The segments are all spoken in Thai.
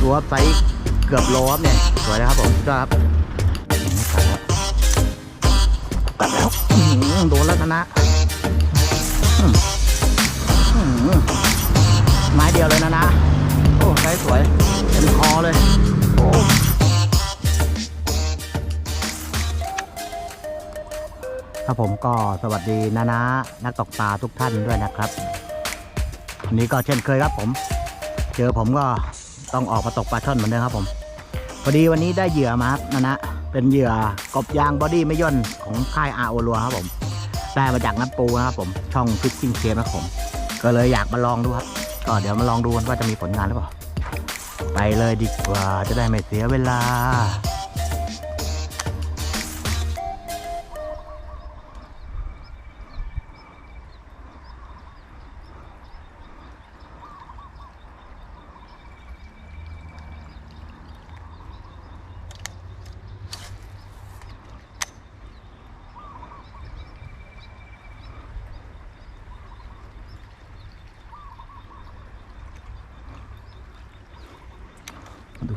ดูครับไซส์เกือบโลครับเนี่ยสวยนะครับผมสุดยอดครับกัดแล้วโดนแล้วนะนะไม้เดียวเลยนะนะโอ้ไซส์สวยเต็มคอเลยโอ้ครับผมก็สวัสดีนะนะนักตกปลาทุกท่านด้วยนะครับวันนี้ก็เช่นเคยครับผม เจอผมก็ ต้องออกมาตกปลาช่อนเหมือนเดิมครับผมพอดีวันนี้ได้เหยื่อมาครับนะนะเป็นเหยื่อกบยางบอดี้ไม่ย่นของค่ายอาโอรัวครับผมได้มาจากน้ำปูนะครับผมช่องฟิชชิ่งเชฟนะครับผม ก็เลยอยากมาลองดูครับก็เดี๋ยวมาลองดูกันว่าจะมีผลงานหรือเปล่าไปเลยดีกว่าจะได้ไม่เสียเวลา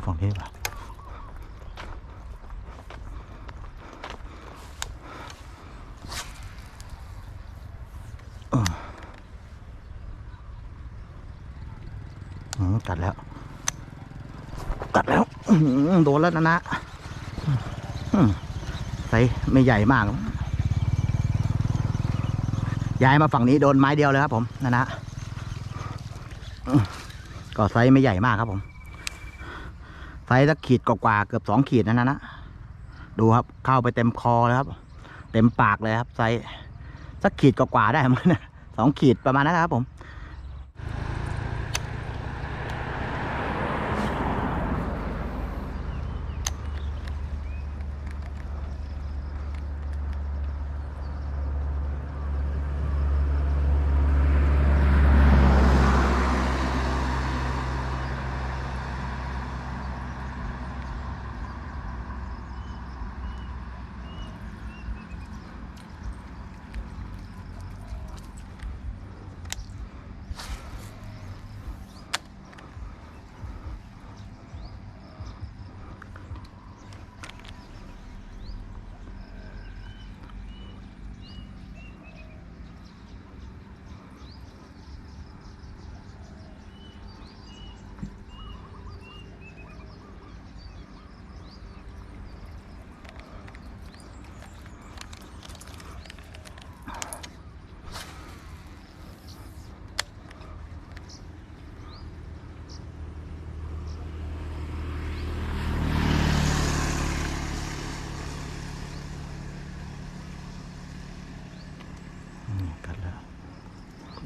ฝั่งนี้ดีกว่าเอออืมกัดแล้ว กัดแล้วโดนแล้วนะนะอืมใส่ไม่ใหญ่มากย้ายมาฝั่งนี้โดนไม้เดียวเลยครับผมนะนะก็ไซส์ไม่ใหญ่มากครับผม ส์สักขีดกว่าเกือบสองขีดนั่นนะนะดูครับ เข้าไปเต็มคอแล้วครับ เต็มปากเลยครับไซส์สักขีดกว่าได้มั้งนะสองขีดประมาณนั้นครับผม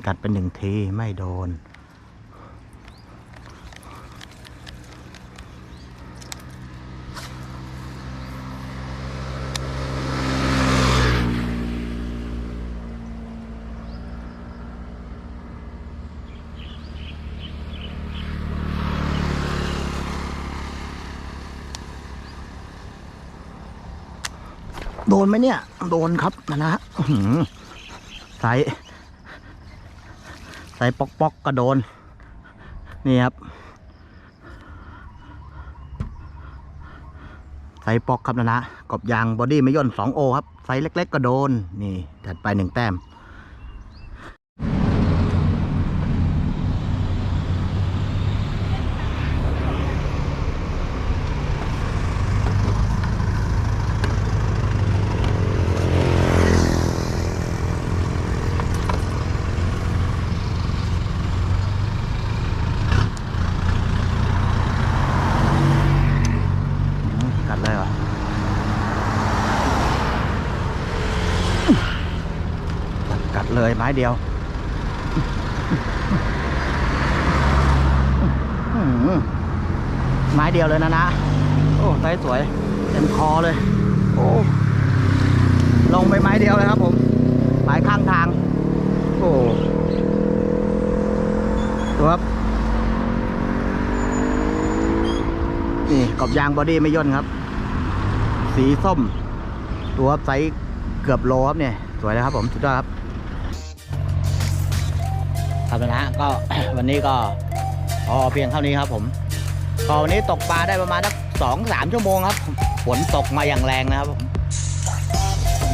กัดเป็นหนึ่งทีไม่โดน โดนไหมเนี่ย โดนครับนะนะไซส์ ใส่ปอกปอกๆก็โดน นี่ครับ ใส่ปอกครับนะนะกบยางบอดี้ไม่ย่นสองโอครับ ไซส์เล็ก ๆก็โดน นี่ถัดไปหนึ่งแต้ม อืมกัดเลยเหรอกัด เลยไม้เดียวไม้เดียวเลยนะนะ โอ้ไซส์สวยเต็มคอเลย โอ้ ลงไปไม้เดียวเลยครับผมไม้ข้างทาง โอ้ดูครับ นี่กบยางบอดี้ไม่ย่นครับ สีส้ม ตัวไซส์เกือบโลครับเนี่ย สวยเลยครับผม สุดยอดครับ ครับนะฮะก็วันนี้ก็พอเพียงเท่านี้ครับผมก็วันนี้ตกปลาได้ประมาณสักสองสามชั่วโมงครับฝนตกมาอย่างแรงนะครับผม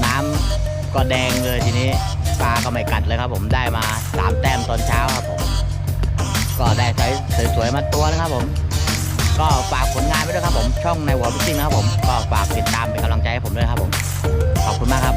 น้ำก็แดงเลยทีนี้ปลาก็ไม่กัดเลยครับ ผมได้มาสามแต้มตอนเช้าครับผมก็ได้ไซส์สวยๆมาตัวนะครับผม ก็ฝากผลงานไว้ด้วยครับผม ช่องในหัวพิซซิ่งนะครับผม ก็ฝากติดตามเป็นกำลังใจให้ผมด้วยครับผม ขอบคุณมากครับ